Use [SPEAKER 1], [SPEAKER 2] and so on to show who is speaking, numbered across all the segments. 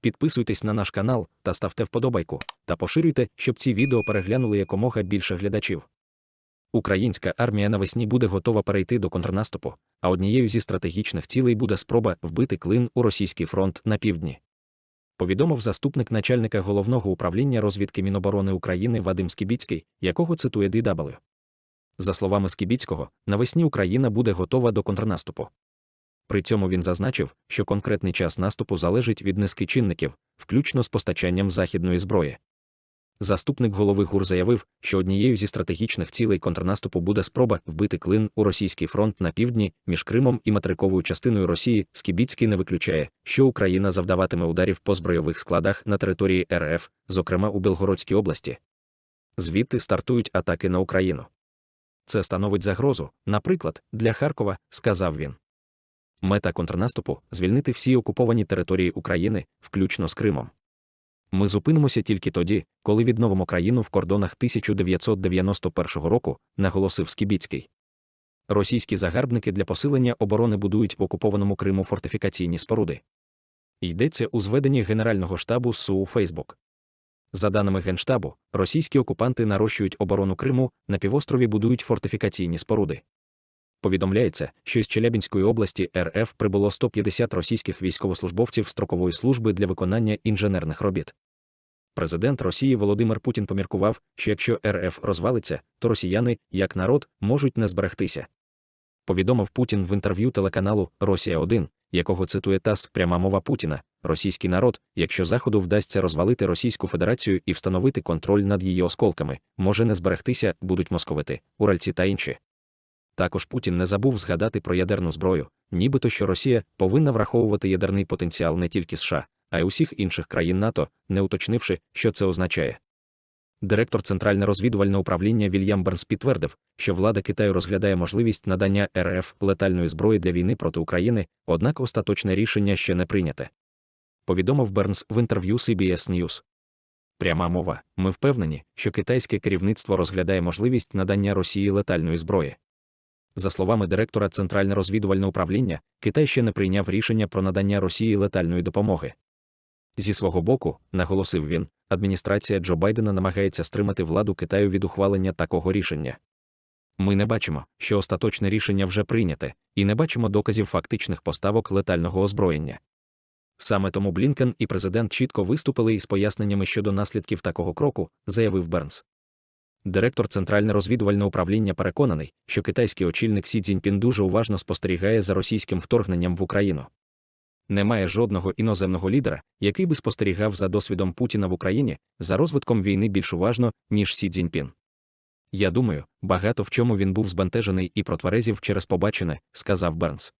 [SPEAKER 1] підписуйтесь на наш канал та ставте вподобайку, та поширюйте, щоб ці відео переглянули якомога більше глядачів. Українська армія навесні буде готова перейти до контрнаступу, а однією зі стратегічних цілей буде спроба вбити клин у російський фронт на півдні. Повідомив заступник начальника головного управління розвідки Міноборони України Вадим Скібіцький, якого цитує DW. За словами Скібіцького, навесні Україна буде готова до контрнаступу. При цьому він зазначив, що конкретний час наступу залежить від низки чинників, включно з постачанням західної зброї. Заступник голови ГУР заявив, що однією зі стратегічних цілей контрнаступу буде спроба вбити клин у російський фронт на півдні між Кримом і материковою частиною Росії. Скібіцький не виключає, що Україна завдаватиме ударів по збройових складах на території РФ, зокрема у Белгородській області. Звідти стартують атаки на Україну. Це становить загрозу, наприклад, для Харкова, сказав він. Мета контрнаступу звільнити всі окуповані території України, включно з Кримом. Ми зупинимося тільки тоді, коли відновимо країну в кордонах 1991 року, наголосив Скібіцький. Російські загарбники для посилення оборони будують в окупованому Криму фортифікаційні споруди. Йдеться у зведенні Генерального штабу СУ у Фейсбук. За даними Генштабу, російські окупанти нарощують оборону Криму, на півострові будують фортифікаційні споруди. Повідомляється, що із Челябінської області РФ прибуло 150 російських військовослужбовців строкової служби для виконання інженерних робіт. Президент Росії Володимир Путін поміркував, що якщо РФ розвалиться, то росіяни, як народ, можуть не зберегтися. Повідомив Путін в інтерв'ю телеканалу Росія 1 якого цитує ТАСС пряма мова Путіна, російський народ, якщо Заходу вдасться розвалити Російську Федерацію і встановити контроль над її осколками, може не зберегтися, будуть московити, уральці та інші. Також Путін не забув згадати про ядерну зброю, нібито що Росія повинна враховувати ядерний потенціал не тільки США, а й усіх інших країн НАТО, не уточнивши, що це означає. Директор Центральне розвідувальне управління Вільям Бернс підтвердив, що влада Китаю розглядає можливість надання РФ летальної зброї для війни проти України, однак остаточне рішення ще не прийняте. Повідомив Бернс в інтерв'ю CBS News. Пряма мова. Ми впевнені, що китайське керівництво розглядає можливість надання Росії летальної зброї. За словами директора Центральне розвідувальне управління, Китай ще не прийняв рішення про надання Росії летальної допомоги. Зі свого боку, наголосив він, адміністрація Джо Байдена намагається стримати владу Китаю від ухвалення такого рішення. Ми не бачимо, що остаточне рішення вже прийняте, і не бачимо доказів фактичних поставок летального озброєння. Саме тому Блінкен і президент чітко виступили із поясненнями щодо наслідків такого кроку, заявив Бернс. Директор Центральне розвідувальне управління переконаний, що китайський очільник Сі Цзіньпін дуже уважно спостерігає за російським вторгненням в Україну. Немає жодного іноземного лідера, який би спостерігав за досвідом Путіна в Україні, за розвитком війни більш уважно, ніж Сі Цзіньпін. Я думаю, багато в чому він був збентежений і протверезів через побачене, сказав Бернс.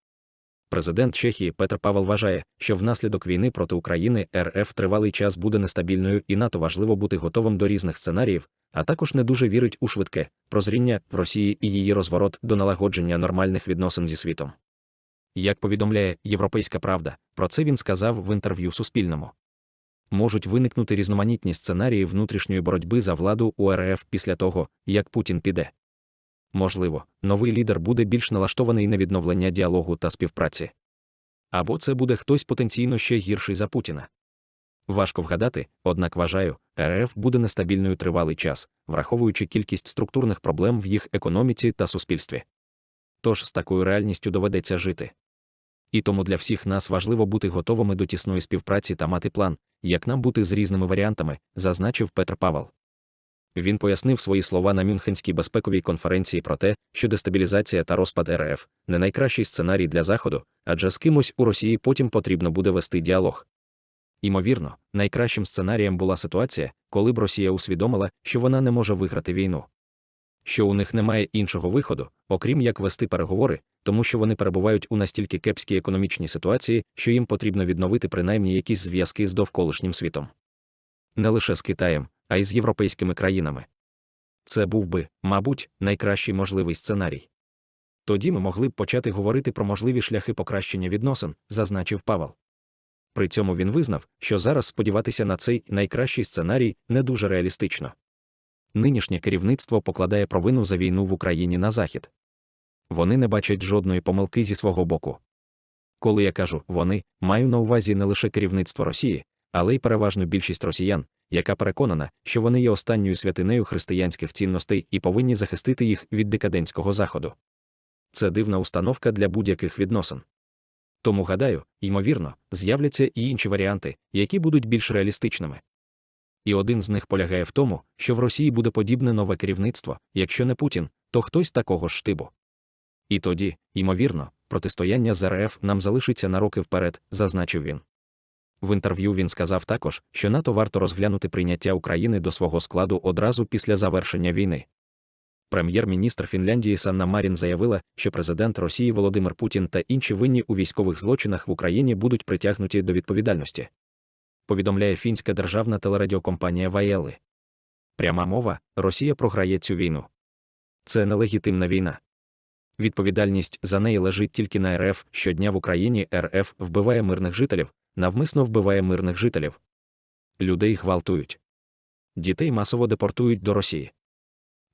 [SPEAKER 1] Президент Чехії Петр Павел вважає, що внаслідок війни проти України РФ тривалий час буде нестабільною і НАТО важливо бути готовим до різних сценаріїв, а також не дуже вірить у швидке прозріння в Росії і її розворот до налагодження нормальних відносин зі світом. Як повідомляє Європейська Правда, про це він сказав в інтерв'ю Суспільному. Можуть виникнути різноманітні сценарії внутрішньої боротьби за владу у РФ після того, як Путін піде. Можливо, новий лідер буде більш налаштований на відновлення діалогу та співпраці. Або це буде хтось потенційно ще гірший за Путіна. Важко вгадати, однак вважаю, РФ буде нестабільною тривалий час, враховуючи кількість структурних проблем в їх економіці та суспільстві. Тож з такою реальністю доведеться жити. І тому для всіх нас важливо бути готовими до тісної співпраці та мати план, як нам бути з різними варіантами, зазначив Петр Павел. Він пояснив свої слова на Мюнхенській безпековій конференції про те, що дестабілізація та розпад РФ не найкращий сценарій для Заходу, адже з кимось у Росії потім потрібно буде вести діалог. Імовірно, найкращим сценарієм була ситуація, коли б Росія усвідомила, що вона не може виграти війну. Що у них немає іншого виходу, окрім як вести переговори, тому що вони перебувають у настільки кепській економічній ситуації, що їм потрібно відновити принаймні якісь зв'язки з довколишнім світом. Не лише з Китаєм, а й з європейськими країнами. Це був би, мабуть, найкращий можливий сценарій. Тоді ми могли б почати говорити про можливі шляхи покращення відносин, зазначив Павел. При цьому він визнав, що зараз сподіватися на цей найкращий сценарій не дуже реалістично. Нинішнє керівництво покладає провину за війну в Україні на Захід. Вони не бачать жодної помилки зі свого боку. Коли я кажу вони, маю на увазі не лише керівництво Росії, але й переважну більшість росіян, яка переконана, що вони є останньою святинею християнських цінностей і повинні захистити їх від декадентського заходу. Це дивна установка для будь-яких відносин. Тому, гадаю, ймовірно, з'являться і інші варіанти, які будуть більш реалістичними. І один з них полягає в тому, що в Росії буде подібне нове керівництво, якщо не Путін, то хтось такого ж штибу. І тоді, ймовірно, протистояння з РФ нам залишиться на роки вперед, зазначив він. В інтерв'ю він сказав також, що НАТО варто розглянути прийняття України до свого складу одразу після завершення війни. Прем'єр-міністр Фінляндії Санна Марін заявила, що президент Росії Володимир Путін та інші винні у військових злочинах в Україні будуть притягнуті до відповідальності. Повідомляє фінська державна телерадіокомпанія Ваєли. Пряма мова Росія програє цю війну. Це нелегітимна війна. Відповідальність за неї лежить тільки на РФ. Щодня в Україні РФ вбиває мирних жителів, навмисно вбиває мирних жителів. Людей гвалтують. Дітей масово депортують до Росії.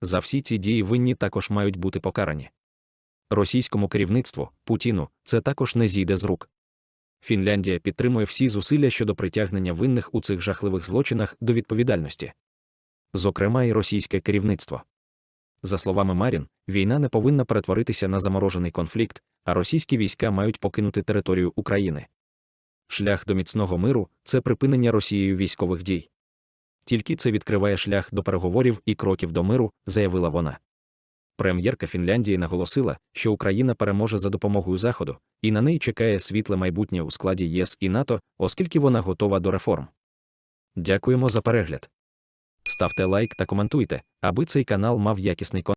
[SPEAKER 1] За всі ці дії винні також мають бути покарані. Російському керівництву, Путіну, це також не зійде з рук. Фінляндія підтримує всі зусилля щодо притягнення винних у цих жахливих злочинах до відповідальності. Зокрема, і російське керівництво. За словами Марін, війна не повинна перетворитися на заморожений конфлікт, а російські війська мають покинути територію України. Шлях до міцного миру це припинення Росією військових дій. Тільки це відкриває шлях до переговорів і кроків до миру, заявила вона. Прем'єрка Фінляндії наголосила, що Україна переможе за допомогою Заходу, і на неї чекає світле майбутнє у складі ЄС і НАТО, оскільки вона готова до реформ. Дякуємо за перегляд. Ставте лайк та коментуйте, аби цей канал мав якісний контент.